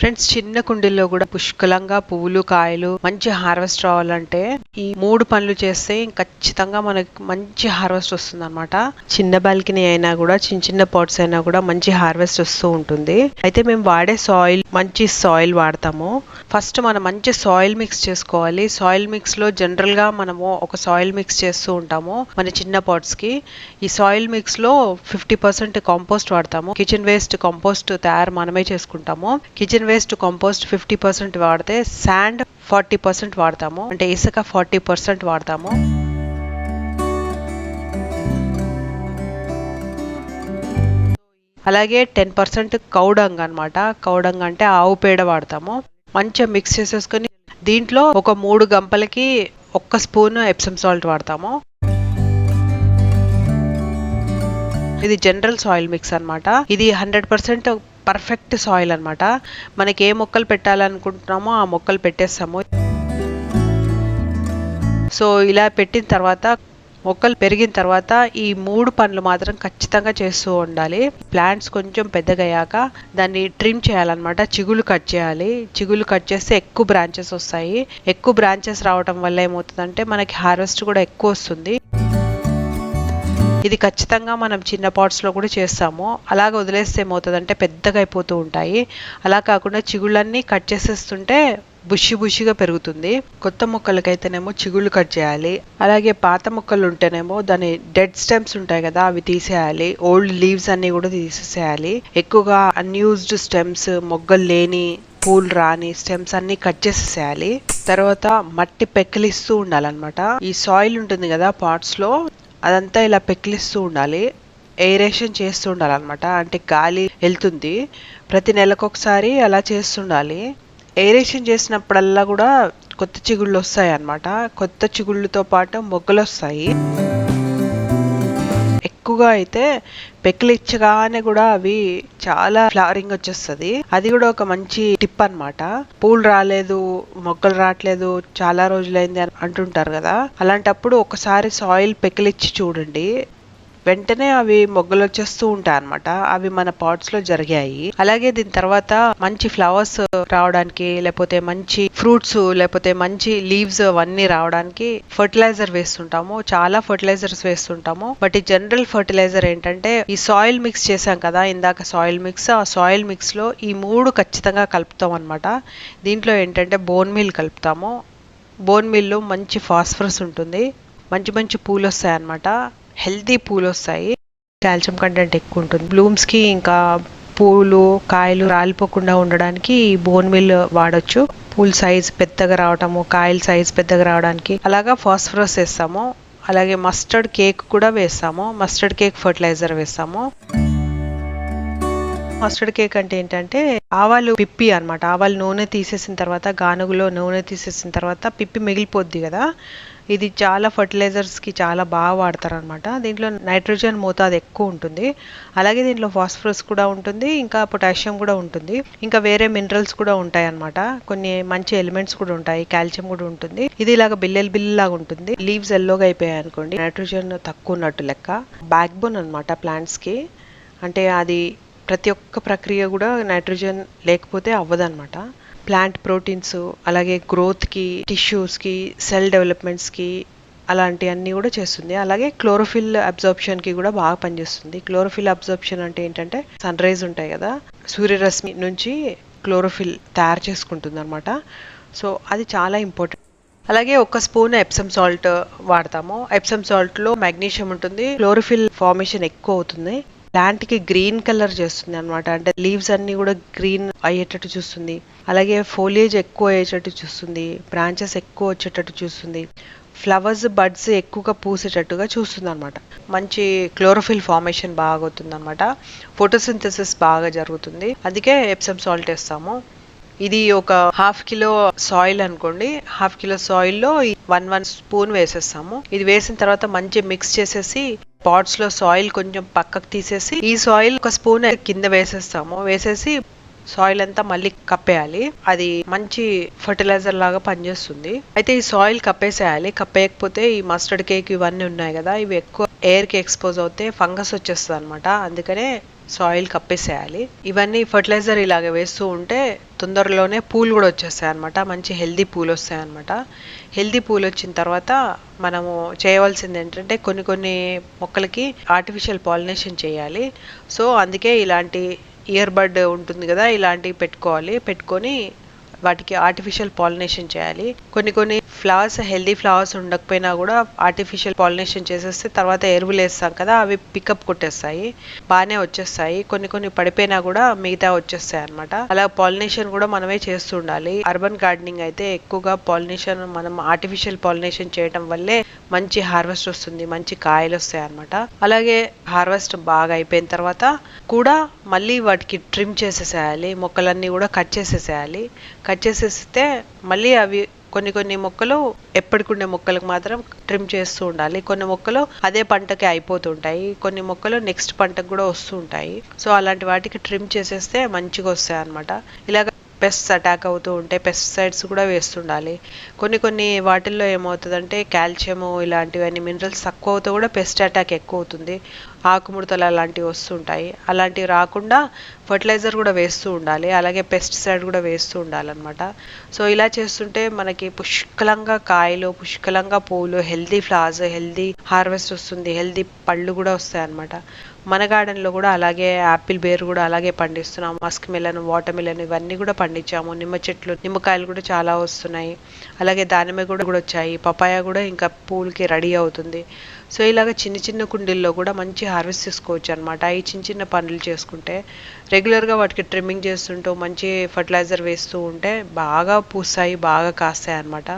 Friends చిన్న కుండీల్లో కూడా పుష్కలంగా పువ్వులు కాయలు మంచి హార్వెస్ట్ రావాలంటే ఈ మూడు పనులు చేస్తే ఖచ్చితంగా మనకి మంచి హార్వెస్ట్ వస్తుంది అనమాట చిన్న బాల్కనీ అయినా కూడా చిన్న చిన్న పాట్స్ అయినా కూడా మంచి హార్వెస్ట్ వస్తూ ఉంటుంది. అయితే మేము వాడే సాయిల్ మంచి సాయిల్ వాడతాము. ఫస్ట్ మనం మంచి సాయిల్ మిక్స్ చేసుకోవాలి. సాయిల్ మిక్స్లో జనరల్గా మనము ఒక సాయిల్ మిక్స్ చేస్తూ ఉంటాము మన చిన్న పాట్స్కి. ఈ సాయిల్ మిక్స్లో ఫిఫ్టీ పర్సెంట్ కాంపోస్ట్ వాడతాము. కిచెన్ వేస్ట్ కాంపోస్ట్ తయారు మనమే చేసుకుంటాము. Kitchen waste compost fifty percent వాడితే శాండ్ ఫార్టీ పర్సెంట్ వాడతాము. అంటే ఇసుక ఫార్టీ పర్సెంట్ వాడతాము. అలాగే టెన్ పర్సెంట్ కౌడంగ్ అనమాట కౌడంగ్ అంటే ఆవు పేడ వాడతాము. మంచిగా మిక్స్ చేసేసుకొని దీంట్లో ఒక మూడు గంపలకి ఒక్క స్పూన్ ఎప్సమ్ సాల్ట్ వాడతాము. ఇది జనరల్ సాయిల్ మిక్స్ అన్నమాట. ఇది హండ్రెడ్ పర్సెంట్ పర్ఫెక్ట్ సాయిల్ అనమాట మనకి ఏ మొక్కలు పెట్టాలనుకుంటున్నామో ఆ మొక్కలు పెట్టేస్తాము. సో ఇలా పెట్టిన తర్వాత మొక్కలు పెరిగిన తర్వాత ఈ మూడు పనులు మాత్రం ఖచ్చితంగా చేస్తూ ఉండాలి. ప్లాంట్స్ కొంచెం పెద్దగయ్యాక దాన్ని ట్రిమ్ చేయాలన్నమాట. చిగులు కట్ చేయాలి. చిగులు కట్ చేస్తే ఎక్కువ బ్రాంచెస్ వస్తాయి. ఎక్కువ బ్రాంచెస్ రావడం వల్ల ఏమవుతుందంటే మనకి హార్వెస్ట్ కూడా ఎక్కువ వస్తుంది. ఇది ఖచ్చితంగా మనం చిన్న పాట్స్లో కూడా చేస్తాము. అలాగ వదిలేస్తే ఏమవుతుందంటే పెద్దగా అయిపోతూ ఉంటాయి. అలా కాకుండా చిగుళ్ళన్నీ కట్ చేసేస్తుంటే బుషి బుషిగా పెరుగుతుంది. కొత్త మొక్కలకైతేనేమో చిగుళ్ళు కట్ చేయాలి. అలాగే పాత మొక్కలు ఉంటేనేమో దాని డెడ్ స్టెమ్స్ ఉంటాయి కదా అవి తీసేయాలి. ఓల్డ్ లీవ్స్ అన్ని కూడా తీసేసేయాలి. ఎక్కువగా అన్యూజ్డ్ స్టెమ్స్ మొగ్గలు లేని పూలు రాని స్టెమ్స్ అన్ని కట్ చేసేసేయాలి. తర్వాత మట్టి పెక్కలిస్తూ ఉండాలన్నమాట. ఈ సాయిల్ ఉంటుంది కదా పాట్స్లో అదంతా ఇలా పెక్లిస్తూ ఉండాలి ఎయిరేషన్ చేస్తూ ఉండాలన్నమాట అంటే గాలి వెళ్తుంది. ప్రతి నెలకొకసారి అలా చేస్తుండాలి. ఎయిరేషన్ చేసినప్పుడల్లా కూడా కొత్త చిగుళ్ళు వస్తాయి అన్నమాట కొత్త చిగుళ్ళతో పాటు మొగ్గలు వస్తాయి ఎక్కువగా అయితే పెక్కలిచ్చగానే కూడా అవి చాలా ఫ్లవరింగ్ వచ్చేస్తుంది. అది కూడా ఒక మంచి టిప్ అన్నమాట. పూలు రాలేదు మొక్కలు రావట్లేదు చాలా రోజులైంది అని అంటుంటారు కదా. అలాంటప్పుడు ఒకసారి సాయిల్ పెకిలిచ్చి చూడండి. వెంటనే అవి మొగ్గలు వచ్చేస్తూ ఉంటాయి అనమాట అవి మన పాట్స్లో జరిగాయి. అలాగే దీని తర్వాత మంచి ఫ్లవర్స్ రావడానికి లేకపోతే మంచి ఫ్రూట్స్ లేకపోతే మంచి లీవ్స్ అవన్నీ రావడానికి ఫర్టిలైజర్ వేస్తుంటాము. చాలా ఫర్టిలైజర్స్ వేస్తుంటాము. బట్ ఈ జనరల్ ఫర్టిలైజర్ ఏంటంటే ఈ సాయిల్ మిక్స్ చేసాం కదా ఇందాక సాయిల్ మిక్స్ ఆ సాయిల్ మిక్స్లో ఈ మూడు ఖచ్చితంగా కలుపుతాం అనమాట దీంట్లో ఏంటంటే బోన్ మీల్ కలుపుతాము. బోన్ మీల్లో మంచి ఫాస్ఫరస్ ఉంటుంది. మంచి మంచి పూలు వస్తాయన్నమాట హెల్తీ పూలు వస్తాయి. కాల్షియం కంటెంట్ ఎక్కువ ఉంటుంది. బ్లూమ్స్కి ఇంకా పూలు కాయలు రాలిపోకుండా ఉండడానికి ఈ బోన్ మిల్ వాడొచ్చు. పూల సైజ్ పెద్దగా రావటము కాయల సైజ్ పెద్దగా రావడానికి. అలాగా ఫాస్ఫరస్ వేస్తాము. అలాగే మస్టర్డ్ కేక్ కూడా వేస్తాము. మస్టర్డ్ కేక్ ఫర్టిలైజర్ వేస్తాము. మస్టర్డ్ కేక్ అంటే ఏంటంటే ఆవాలు పిప్పి అన్నమాట. ఆవాలు నూనె తీసేసిన తర్వాత గానుగులో నూనె తీసేసిన తర్వాత పిప్పి మిగిలిపోద్ది కదా. ఇది చాలా ఫర్టిలైజర్స్కి చాలా బాగా వాడతారు అనమాట దీంట్లో నైట్రోజన్ మోతాదు ఎక్కువ ఉంటుంది. అలాగే దీంట్లో ఫాస్ఫరస్ కూడా ఉంటుంది ఇంకా పొటాషియం కూడా ఉంటుంది. ఇంకా వేరే మినరల్స్ కూడా ఉంటాయి అన్నమాట కొన్ని మంచి ఎలిమెంట్స్ కూడా ఉంటాయి కాల్షియం కూడా ఉంటుంది. ఇది ఇలాగ బిల్లెలు బిల్లలాగా ఉంటుంది. లీవ్స్ ఎల్లోగా అయిపోయాయి అనుకోండి. నైట్రోజన్ తక్కువ ఉన్నట్టు లెక్క. బ్యాక్ బోన్ అనమాట ప్లాంట్స్కి అంటే అది ప్రతి ఒక్క ప్రక్రియ కూడా నైట్రోజన్ లేకపోతే అవ్వదన్నమాట. ప్లాంట్ ప్రోటీన్స్ అలాగే గ్రోత్కి టిష్యూస్కి సెల్ డెవలప్మెంట్స్కి అలాంటి అన్నీ కూడా చేస్తుంది. అలాగే క్లోరోఫిల్ అబ్జార్ప్షన్కి కూడా బాగా పనిచేస్తుంది. క్లోరోఫిల్ అబ్జార్ప్షన్ అంటే ఏంటంటే సన్ రైజ్ ఉంటాయి కదా సూర్యరశ్మి నుంచి క్లోరోఫిల్ తయారు చేసుకుంటుంది అనమాట సో అది చాలా ఇంపార్టెంట్. అలాగే ఒక స్పూన్ ఎప్సమ్ సాల్ట్ వాడతాము. ఎప్సమ్ సాల్ట్లో మెగ్నీషియం ఉంటుంది. క్లోరోఫిల్ ఫార్మేషన్ ఎక్కువ అవుతుంది. ప్లాంట్కి గ్రీన్ కలర్ చేస్తుంది అనమాట అంటే లీవ్స్ అన్ని కూడా గ్రీన్ అయ్యేటట్టు చూస్తుంది. అలాగే ఫోలియేజ్ ఎక్కువ అయ్యేటట్టు చూస్తుంది. బ్రాంచెస్ ఎక్కువ వచ్చేటట్టు చూస్తుంది. ఫ్లవర్స్ బడ్స్ ఎక్కువగా పూసేటట్టుగా చూస్తుంది అనమాట మంచి క్లోరోఫిల్ ఫార్మేషన్ బాగా అవుతుంది అనమాట ఫోటోసింథసిస్ బాగా జరుగుతుంది. అందుకే ఎప్సమ్ సాల్ట్ వేస్తాము. ఇది ఒక హాఫ్ కిలో సాయిల్ అనుకోండి. హాఫ్ కిలో సాయిల్లో వన్ వన్ స్పూన్ వేసేస్తాము. ఇది వేసిన తర్వాత మంచి మిక్స్ చేసేసి పాట్స్లో సాయిల్ కొంచెం పక్కకు తీసేసి ఈ సాయిల్ ఒక స్పూన్ కింద వేసేస్తాము. వేసేసి సాయిల్ అంతా మళ్ళీ కప్పేయాలి. అది మంచి ఫర్టిలైజర్ లాగా పనిచేస్తుంది. అయితే ఈ సాయిల్ కప్పేసేయాలి. కప్పేయకపోతే ఈ మస్టర్డ్ కేక్ ఇవన్నీ ఉన్నాయి కదా ఇవి ఎక్కువ ఎయిర్కి ఎక్స్పోజ్ అవుతే ఫంగస్ వచ్చేస్తుంది అనమాట అందుకనే సాయిల్ కప్పేసేయాలి. ఇవన్నీ ఫర్టిలైజర్ ఇలాగ వేస్తూ ఉంటే తొందరలోనే పూలు కూడా వచ్చేస్తాయి అనమాట మంచి హెల్దీ పూలు వస్తాయి అనమాట హెల్దీ పూలు వచ్చిన తర్వాత మనము చేయవలసింది ఏంటంటే కొన్ని కొన్ని మొక్కలకి ఆర్టిఫిషియల్ పాలినేషన్ చేయాలి. సో అందుకే ఇలాంటి ఇయర్ బడ్ ఉంటుంది కదా ఇలాంటివి పెట్టుకోవాలి. పెట్టుకొని వాటికి ఆర్టిఫిషియల్ పాలినేషన్ చేయాలి. కొన్ని కొన్ని ఫ్లవర్స్ హెల్దీ ఫ్లవర్స్ ఉండకపోయినా కూడా ఆర్టిఫిషియల్ పాలినేషన్ చేసేస్తే తర్వాత ఎరువులు వేస్తాం కదా అవి పికప్ కొట్టేస్తాయి బాగానే వచ్చేస్తాయి. కొన్ని కొన్ని పడిపోయినా కూడా మిగతా వచ్చేస్తాయి అనమాట అలా పాలినేషన్ కూడా మనమే చేస్తూ ఉండాలి. అర్బన్ గార్డెనింగ్ అయితే ఎక్కువగా పాలినేషన్ మనం ఆర్టిఫిషియల్ పాలినేషన్ చేయడం వల్లే మంచి హార్వెస్ట్ వస్తుంది మంచి కాయలు వస్తాయి అనమాట అలాగే హార్వెస్ట్ బాగా అయిపోయిన తర్వాత కూడా మళ్ళీ వాటికి ట్రిమ్ చేసేసేయాలి మొక్కలన్నీ కూడా కట్ చేసేసేయాలి. కట్ చేసేస్తే మళ్ళీ అవి కొన్ని కొన్ని మొక్కలు ఎప్పటికుండే మొక్కలకు మాత్రం ట్రిమ్ చేస్తూ ఉండాలి. కొన్ని మొక్కలు అదే పంటకి అయిపోతుంటాయి. కొన్ని మొక్కలు నెక్స్ట్ పంటకు కూడా వస్తూ ఉంటాయి. సో అలాంటి వాటికి ట్రిమ్ చేసేస్తే మంచిగా వస్తాయి అనమాట ఇలాగ పెస్ట్స్ అటాక్ అవుతూ ఉంటే పెస్టిసైడ్స్ కూడా వేస్తుండాలి. కొన్ని కొన్ని వాటిల్లో ఏమవుతుందంటే కాల్షియము ఇలాంటివన్నీ మినరల్స్ తక్కువ అవుతూ కూడా పెస్ట్ అటాక్ ఎక్కువ అవుతుంది. ఆకుముడతలు అలాంటివి వస్తుంటాయి. అలాంటివి రాకుండా ఫర్టిలైజర్ కూడా వేస్తూ ఉండాలి. అలాగే పెస్టిసైడ్ కూడా వేస్తూ ఉండాలన్నమాట. సో ఇలా చేస్తుంటే మనకి పుష్కలంగా కాయలు పుష్కలంగా పూలు హెల్దీ ఫ్లవర్స్ హెల్దీ హార్వెస్ట్ వస్తుంది. హెల్దీ పళ్ళు కూడా వస్తాయి అన్నమాట మన గార్డెన్లో కూడా అలాగే యాపిల్ బేర్ కూడా అలాగే పండిస్తున్నాం. మస్క్ మిలన్ వాటర్ మిలన్ ఇవన్నీ కూడా పండించాము. నిమ్మ చెట్లు నిమ్మకాయలు కూడా చాలా వస్తున్నాయి. అలాగే దానిమ్మ కూడా కూడా వచ్చాయి. పపాయ కూడా ఇంకా పూలకి రెడీ అవుతుంది. సో ఇలాగ చిన్న చిన్న కుండీల్లో కూడా మంచి హార్వెస్ట్ చేసుకోవచ్చు అనమాట ఈ చిన్న చిన్న పనులు చేసుకుంటే రెగ్యులర్గా వాటికి ట్రిమ్మింగ్ చేస్తుంటూ మంచి ఫర్టిలైజర్ వేస్తూ ఉంటే బాగా పూస్తాయి బాగా కాస్తాయి అన్నమాట.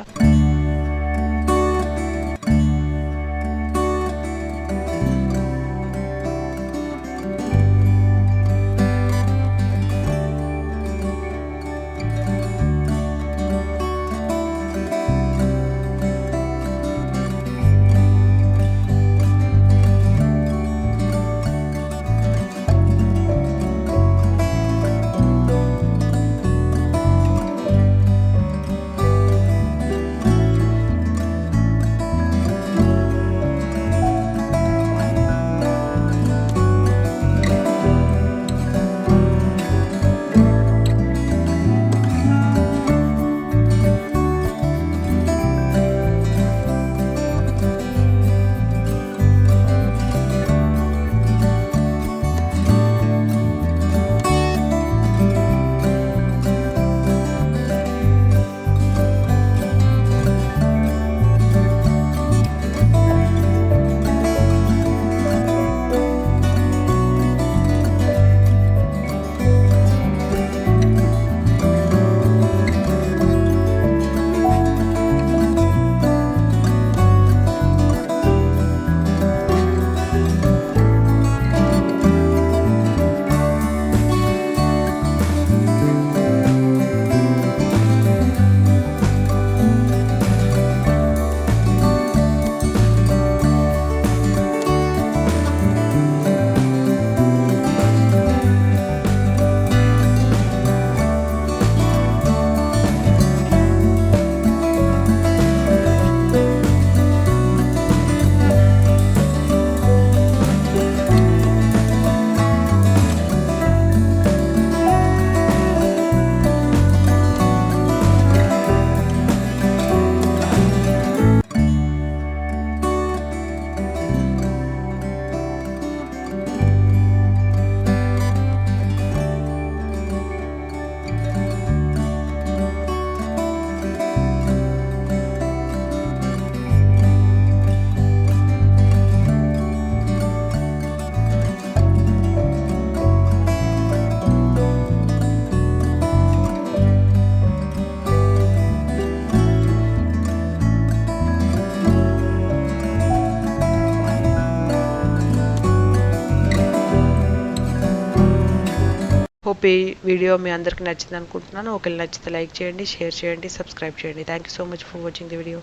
హోప్ ఈ వీడియో మీ అందరికీ నచ్చింది అనుకుంటున్నాను ఒకవేళ నచ్చితే లైక్ చేయండి షేర్ చేయండి సబ్స్క్రైబ్ చేయండి. Thank you so much for watching the video